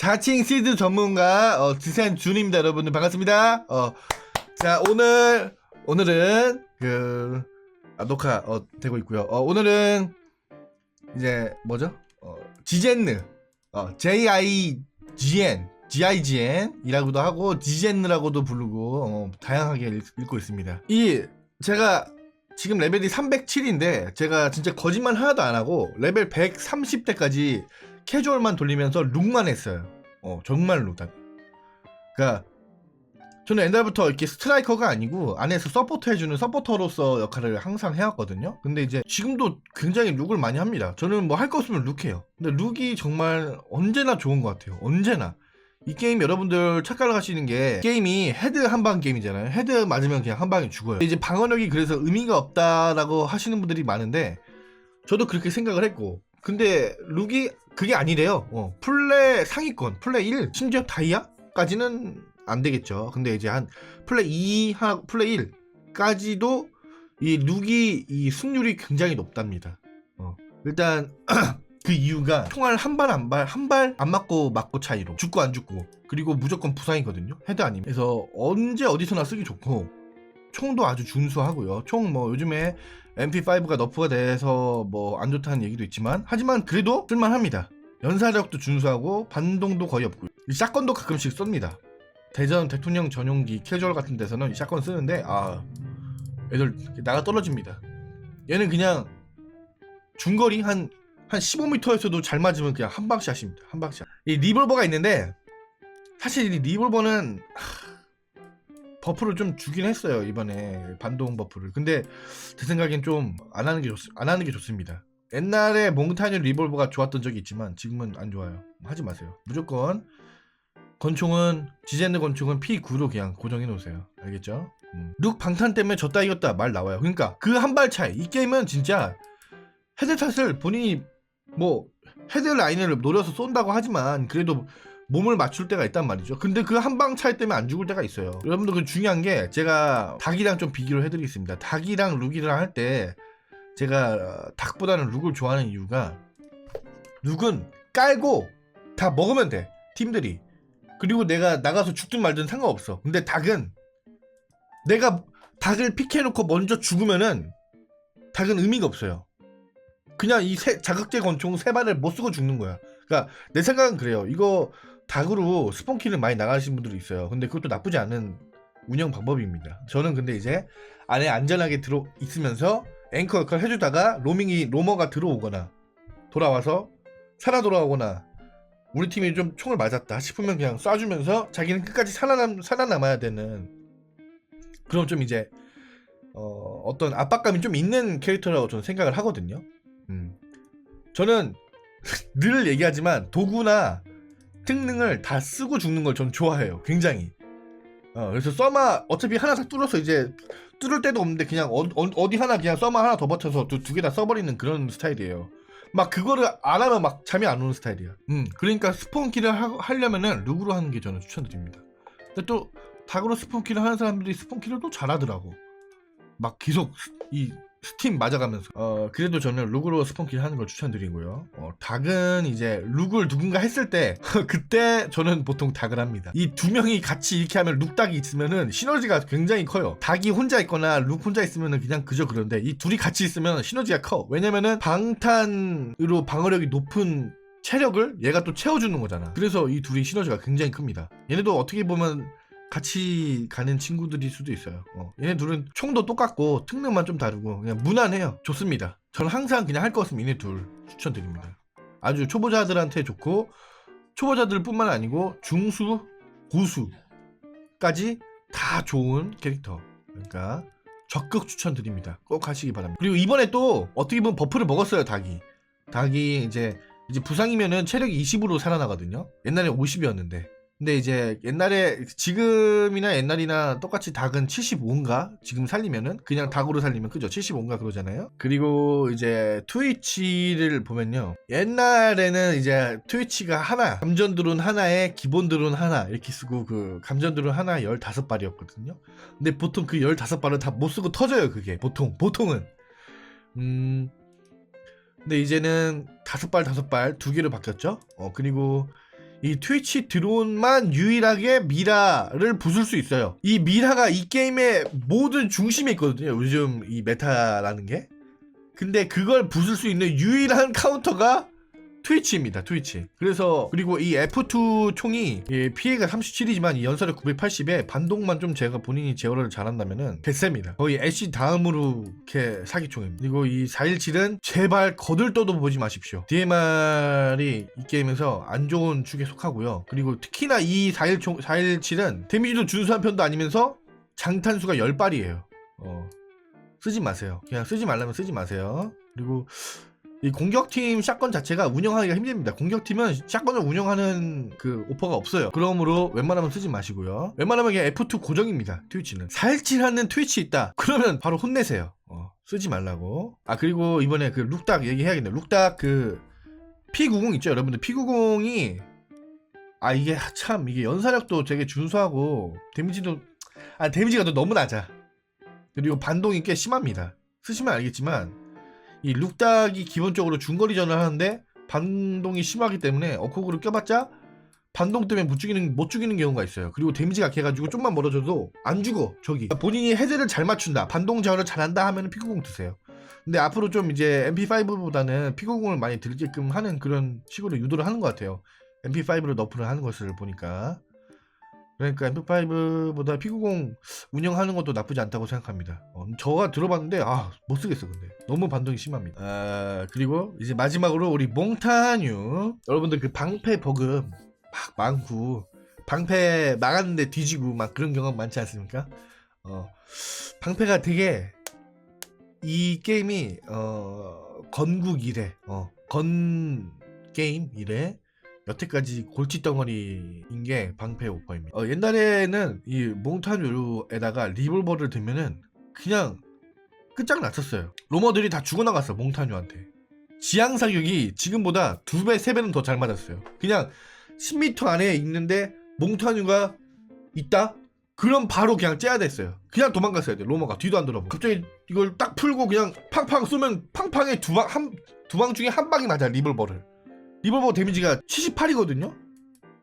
자칭 시드 전문가 어, 지센 준입니다 여러분들. 반갑습니다. 어, 자 오늘 오늘은 그 아, 녹화 어, 되고 있고요. 어, 오늘은 이제 뭐죠? 어, 지젠느. 어, J-I-G-N G-I-G-N 이라고도 하고 지젠느라고도 부르고 어, 다양하게 읽, 읽고 있습니다. 이 제가 지금 레벨이 307인데 제가 진짜 거짓말 하나도 안 하고 레벨 130대까지 캐주얼만 돌리면서 룩만 했어요. 어 정말로 다. 그러니까 저는 옛날부터 이렇게 스트라이커가 아니고 안에서 서포터 해주는 서포터로서 역할을 항상 해왔거든요. 근데 이제 지금도 굉장히 룩을 많이 합니다. 저는 뭐 할 거 없으면 룩해요. 근데 룩이 정말 언제나 좋은 것 같아요. 언제나. 이 게임 여러분들 착각을 하시는 게 게임이 헤드 한방 게임이잖아요. 헤드 맞으면 그냥 한 방에 죽어요. 이제 방어력이 그래서 의미가 없다라고 하시는 분들이 많은데 저도 그렇게 생각을 했고 근데 룩이 그게 아니래요. 어, 플레 상위권, 플레 1, 심지어 다이아까지는 안 되겠죠. 근데 이제 한 플레 2, 하, 플레 1까지도 이 룩이 이 승률이 굉장히 높답니다. 어, 일단 그 이유가 총알 한발한발한 발 안 맞고 맞고 차이로 죽고 안 죽고 그리고 무조건 부상이거든요. 헤드 아니면 그래서 언제 어디서나 쓰기 좋고 총도 아주 준수하고요. 총 뭐 요즘에 MP5가 너프가 돼서 뭐 안 좋다는 얘기도 있지만 하지만 그래도 쓸만합니다. 연사력도 준수하고 반동도 거의 없고 이 샷건도 가끔씩 쏩니다. 대전 대통령 전용기 캐주얼 같은 데서는 이 샷건 쓰는데 아 애들 나가 떨어집니다. 얘는 그냥 중거리 한 한 15m에서도 잘 맞으면 그냥 한 방씩 하십니다. 한 방씩. 이 리볼버가 있는데 사실 이 리볼버는 하, 버프를 좀 주긴 했어요 이번에 반동 버프를. 근데 제 생각엔 좀 안 하는 게 좋, 안 하는 게 좋습니다. 옛날에 몽타뉴 리볼버가 좋았던 적이 있지만 지금은 안 좋아요. 하지 마세요. 무조건 권총은 지젠느 권총은 P9로 그냥 고정해 놓으세요. 알겠죠? 음. 룩 방탄 때문에 졌다 이겼다 말 나와요. 그러니까 그 한 발 차이. 이 게임은 진짜 헤드샷을 본인이 뭐 헤드 라인을 노려서 쏜다고 하지만 그래도 몸을 맞출 때가 있단 말이죠. 근데 그 한 방 차이 때문에 안 죽을 때가 있어요. 여러분들 그 중요한 게 제가 닭이랑 좀 비교를 해드리겠습니다. 닭이랑 룩이랑 할 때 제가 어, 닭보다는 룩을 좋아하는 이유가 룩은 깔고 다 먹으면 돼 팀들이 그리고 내가 나가서 죽든 말든 상관없어. 근데 닭은 내가 닭을 픽해놓고 먼저 죽으면은 닭은 의미가 없어요. 그냥 이 세, 자극제 권총 세 발을 못 쓰고 죽는 거야. 그러니까 내 생각은 그래요. 이거 닭으로 스폰키를 많이 나가시는 분들이 있어요. 근데 그것도 나쁘지 않은 운영 방법입니다. 저는 근데 이제 안에 안전하게 들어 있으면서 앵커 역할 해주다가 로밍이 로머가 들어오거나 돌아와서 살아 돌아오거나 우리 팀이 좀 총을 맞았다 싶으면 그냥 쏴주면서 자기는 끝까지 살아남 살아남아야 되는 그럼 좀 이제 어, 어떤 압박감이 좀 있는 캐릭터라고 저는 생각을 하거든요. 음. 저는 늘 얘기하지만 도구나 특능을 다 쓰고 죽는 걸 전 좋아해요. 굉장히. 어, 그래서 써마 어차피 하나 다 뚫어서 이제 뚫을 데도 없는데 그냥 어, 디 하나 그냥 써마 하나 더 버텨서 두 개 다 써버리는 그런 스타일이에요. 막 그거를 안 하면 막 잠이 안 오는 스타일이야. 음, 그러니까 스폰키를 하, 하려면은 룩으로 하는 게 저는 추천드립니다. 근데 또 닭으로 스폰키를 하는 사람들이 스폰키를 또 잘하더라고. 막 계속 이 스팀 맞아가면서. 어 그래도 저는 룩으로 스폰키를 하는 걸 추천드리고요. 어, 닭은 이제 룩을 누군가 했을 때 그때 저는 보통 닭을 합니다. 이 두 명이 같이 이렇게 하면 룩닭이 있으면은 시너지가 굉장히 커요. 닭이 혼자 있거나 룩 혼자 있으면은 그냥 그저 그런데 이 둘이 같이 있으면 시너지가 커. 왜냐면은 방탄으로 방어력이 높은 체력을 얘가 또 채워주는 거잖아. 그래서 이 둘이 시너지가 굉장히 큽니다. 얘네도 어떻게 보면 같이 가는 친구들일 수도 있어요. 어. 얘네 둘은 총도 똑같고 특능만 좀 다르고 그냥 무난해요. 좋습니다. 저는 항상 그냥 할 거 없으면 얘네 둘 추천드립니다. 아주 초보자들한테 좋고 초보자들뿐만 아니고 중수, 고수까지 다 좋은 캐릭터. 그러니까 적극 추천드립니다. 꼭 하시기 바랍니다. 그리고 이번에 또 어떻게 보면 버프를 먹었어요, 닭이. 닭이 이제 이제 부상이면은 체력이 20으로 살아나거든요. 옛날에 50이었는데. 근데 이제 옛날에 지금이나 옛날이나 똑같이 닭은 75인가? 지금 살리면은? 그냥 닭으로 살리면 그죠? 75인가 그러잖아요? 그리고 이제 트위치를 보면요. 옛날에는 이제 트위치가 하나 감전 드론 하나에 기본 드론 하나 이렇게 쓰고 그 감전 드론 하나 15발이었거든요. 근데 보통 그 15발을 다 못 쓰고 터져요 그게. 보통 보통은. 음. 근데 이제는 다섯 발 다섯 발 두 개로 바뀌었죠? 어 그리고 이 트위치 드론만 유일하게 미라를 부술 수 있어요. 이 미라가 이 게임의 모든 중심에 있거든요. 요즘 이 메타라는 게. 근데 그걸 부술 수 있는 유일한 카운터가 트위치입니다. 트위치. 그래서 그리고 이 F2 총이 예, 피해가 37이지만 이 연사력 980에 반동만 좀 제가 본인이 제어를 잘한다면은 개셉니다. 거의 애쉬 다음으로 이렇게 사기총입니다. 그리고 이 417은 제발 거들떠도 보지 마십시오. DMR이 이 게임에서 안 좋은 축에 속하고요. 그리고 특히나 이 417총 417은 데미지도 준수한 편도 아니면서 장탄수가 10발이에요. 어. 쓰지 마세요. 그냥 쓰지 말라면 쓰지 마세요. 그리고 이 공격팀 샷건 자체가 운영하기가 힘듭니다. 공격팀은 샷건을 운영하는 그 오퍼가 없어요. 그러므로 웬만하면 쓰지 마시고요. 웬만하면 그냥 F2 고정입니다. 트위치는. 살질하는 트위치 있다. 그러면 바로 혼내세요. 어, 쓰지 말라고. 아 그리고 이번에 그 룩닥 얘기해야겠네요. 룩닥 그 P90 있죠, 여러분들. P90이 아 이게 참 이게 연사력도 되게 준수하고 데미지도 아 데미지가 또 너무 낮아. 그리고 반동이 꽤 심합니다. 쓰시면 알겠지만 이 룩닥이 기본적으로 중거리전을 하는데 반동이 심하기 때문에 어코그를 껴봤자 반동 때문에 못 죽이는 못 죽이는 경우가 있어요. 그리고 데미지가 약해가지고 좀만 멀어져도 안 죽어 저기. 본인이 헤드를 잘 맞춘다, 반동 제어를 잘한다 하면은 피구공 드세요. 근데 앞으로 좀 이제 MP5보다는 피구공을 많이 들게끔 하는 그런 식으로 유도를 하는 것 같아요. MP5로 너프를 하는 것을 보니까. 그러니까 MP5보다 피구공 운영하는 것도 나쁘지 않다고 생각합니다. 어, 저가 들어봤는데 아 못 쓰겠어 근데 너무 반동이 심합니다. 아 그리고 이제 마지막으로 우리 몽타뉴 여러분들 그 방패 버그 막 많고 방패 막았는데 뒤지고 막 그런 경험 많지 않습니까? 어 방패가 되게 이 게임이 어 건국 이래 어 건 게임 이래 여태까지 골칫덩어리인 게 방패 오퍼입니다. 어, 옛날에는 이 몽타뉴에다가 리볼버를 들면은 그냥 끝장났었어요. 로머들이 다 죽어나갔어 몽타뉴한테. 지향 사격이 지금보다 두 배, 세 배는 더 잘 맞았어요. 그냥 10m 안에 있는데 몽타뉴가 있다? 그럼 바로 그냥 째야 됐어요. 그냥 도망갔어야 돼. 로머가 뒤도 안 돌아보고. 갑자기 이걸 딱 풀고 그냥 팡팡 쏘면 팡팡에 두 방, 한, 두 방 중에 한 방이 맞아, 리볼버를. 리볼버 데미지가 78이거든요?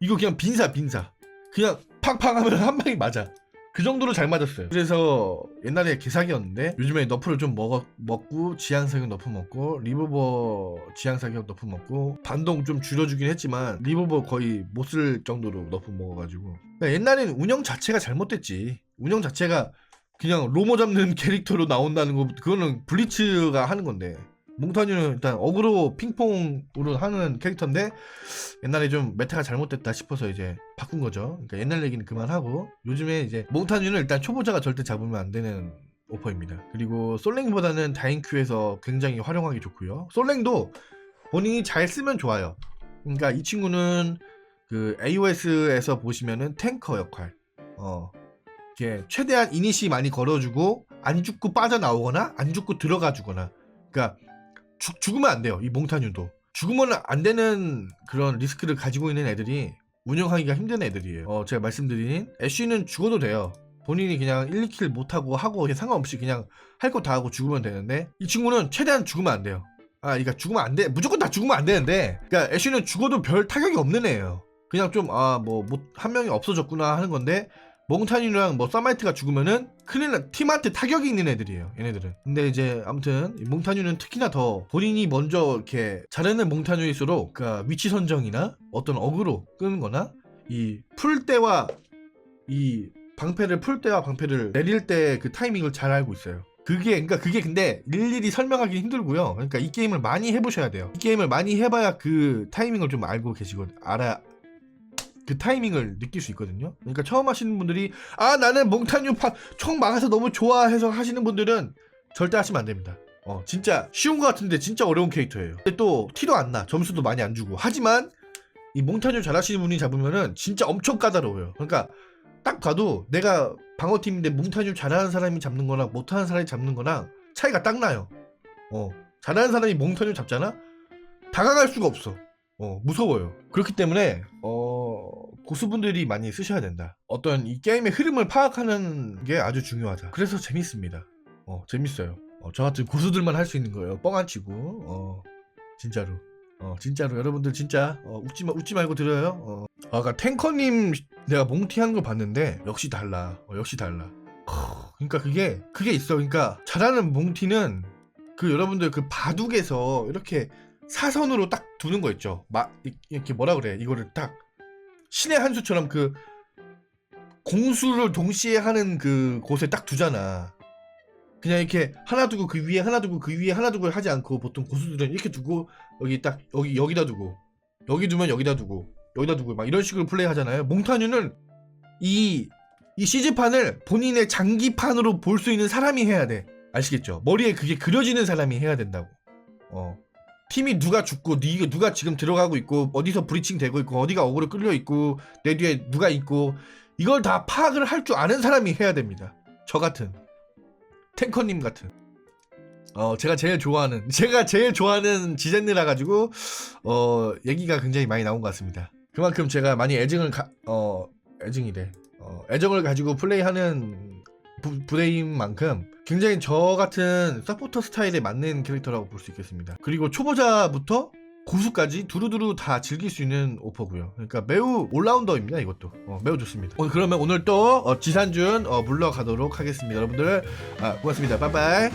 이거 그냥 빈사, 빈사. 그냥 팡팡 하면 한 방이 맞아. 그 정도로 잘 맞았어요. 그래서 옛날에 개사기였는데 요즘에 너프를 좀 먹어, 먹고 지향사격 너프 먹고 리볼버 지향사격 너프 먹고 반동 좀 줄여주긴 했지만 리볼버 거의 못 쓸 정도로 너프 먹어가지고 그러니까 옛날에는 운영 자체가 잘못됐지. 운영 자체가 그냥 로모 잡는 캐릭터로 나온다는 거 그거는 블리츠가 하는 건데 몽타뉴는 일단 어그로 핑퐁으로 하는 캐릭터인데 옛날에 좀 메타가 잘못됐다 싶어서 이제 바꾼 거죠. 그러니까 옛날 얘기는 그만하고 요즘에 이제 몽타뉴는 일단 초보자가 절대 잡으면 안 되는 오퍼입니다. 그리고 솔랭보다는 다인큐에서 굉장히 활용하기 좋고요. 솔랭도 본인이 잘 쓰면 좋아요. 그러니까 이 친구는 그 AOS에서 보시면은 탱커 역할. 어. 이렇게 최대한 이니시 많이 걸어주고 안 죽고 빠져나오거나 안 죽고 들어가 주거나. 그러니까 죽, 죽으면 안 돼요. 이 몽타뉴도. 죽으면 안 되는 그런 리스크를 가지고 있는 애들이 운영하기가 힘든 애들이에요. 어, 제가 말씀드린 애쉬는 죽어도 돼요. 본인이 그냥 1, 2킬 못하고 하고 상관없이 그냥 할 거 다 하고 죽으면 되는데 이 친구는 최대한 죽으면 안 돼요. 아, 그러니까 죽으면 안 돼. 무조건 다 죽으면 안 되는데 그러니까 애쉬는 죽어도 별 타격이 없는 애예요. 그냥 좀 아 뭐 한 명이 없어졌구나 하는 건데 몽타뉴랑 뭐 서마이트가 죽으면은 큰일 나 팀한테 타격이 있는 애들이에요 얘네들은. 근데 이제 아무튼 이 몽타뉴는 특히나 더 본인이 먼저 이렇게 잘하는 몽타뉴일수록 그러니까 위치 선정이나 어떤 어그로 끄는 거나 이 풀 때와 이 방패를 풀 때와 방패를 내릴 때 그 타이밍을 잘 알고 있어요. 그게 그러니까 그게 근데 일일이 설명하기 힘들고요. 그러니까 이 게임을 많이 해보셔야 돼요. 이 게임을 많이 해봐야 그 타이밍을 좀 알고 계시고 알아 그 타이밍을 느낄 수 있거든요. 그러니까 처음 하시는 분들이 아 나는 몽타뉴 파, 총 막아서 너무 좋아해서 하시는 분들은 절대 하시면 안 됩니다. 어 진짜 쉬운 것 같은데 진짜 어려운 캐릭터예요. 근데 또 티도 안 나, 점수도 많이 안 주고 하지만 이 몽타뉴 잘하시는 분이 잡으면은 진짜 엄청 까다로워요. 그러니까 딱 봐도 내가 방어팀인데 몽타뉴 잘하는 사람이 잡는 거랑 못하는 사람이 잡는 거랑 차이가 딱 나요. 어 잘하는 사람이 몽타뉴 잡잖아? 다가갈 수가 없어. 어, 무서워요. 그렇기 때문에, 어, 고수분들이 많이 쓰셔야 된다. 어떤 이 게임의 흐름을 파악하는 게 아주 중요하다. 그래서 재밌습니다. 어, 재밌어요. 어, 저 같은 고수들만 할 수 있는 거예요. 뻥 안 치고, 어, 진짜로. 어 진짜로 여러분들 진짜 어, 웃지 마 웃지 말고 들어요. 어. 아까 탱커님 내가 몽티하는 걸 봤는데 역시 달라. 어, 역시 달라. 허, 그러니까 그게 그게 있어. 그러니까 잘하는 몽티는 그 여러분들 그 바둑에서 이렇게 사선으로 딱 두는 거 있죠. 막 이- 이렇게 뭐라 그래? 이거를 딱 신의 한 수처럼 그 공수를 동시에 하는 그 곳에 딱 두잖아. 그냥 이렇게 하나 두고 그 위에 하나 두고 그 위에 하나 두고 하지 않고 보통 고수들은 이렇게 두고 여기 딱 여기 여기다 두고 여기 두면 여기다 두고 여기다 두고 막 이런 식으로 플레이 하잖아요. 몽타뉴는 이 이 CG판을 본인의 장기판으로 볼 수 있는 사람이 해야 돼. 아시겠죠? 머리에 그게 그려지는 사람이 해야 된다고. 어. 팀이 누가 죽고 니 누가 지금 들어가고 있고 어디서 브리칭 되고 있고 어디가 어그로 끌려 있고 내 뒤에 누가 있고 이걸 다 파악을 할 줄 아는 사람이 해야 됩니다. 저 같은 탱커님 같은. 어 제가 제일 좋아하는 제가 제일 좋아하는 지젠느라 가지고 어 얘기가 굉장히 많이 나온 것 같습니다. 그만큼 제가 많이 애증을 가, 어 애증이래. 어, 애정을 가지고 플레이하는 부, 부 대인 만큼 굉장히 저 같은 서포터 스타일에 맞는 캐릭터라고 볼 수 있겠습니다. 그리고 초보자부터 고수까지 두루두루 다 즐길 수 있는 오퍼고요. 그러니까 매우 올라운더입니다. 이것도 어, 매우 좋습니다. 어, 그러면 오늘 또 어, 지산준 어, 물러가도록 하겠습니다. 여러분들 아, 고맙습니다. 빠이빠이.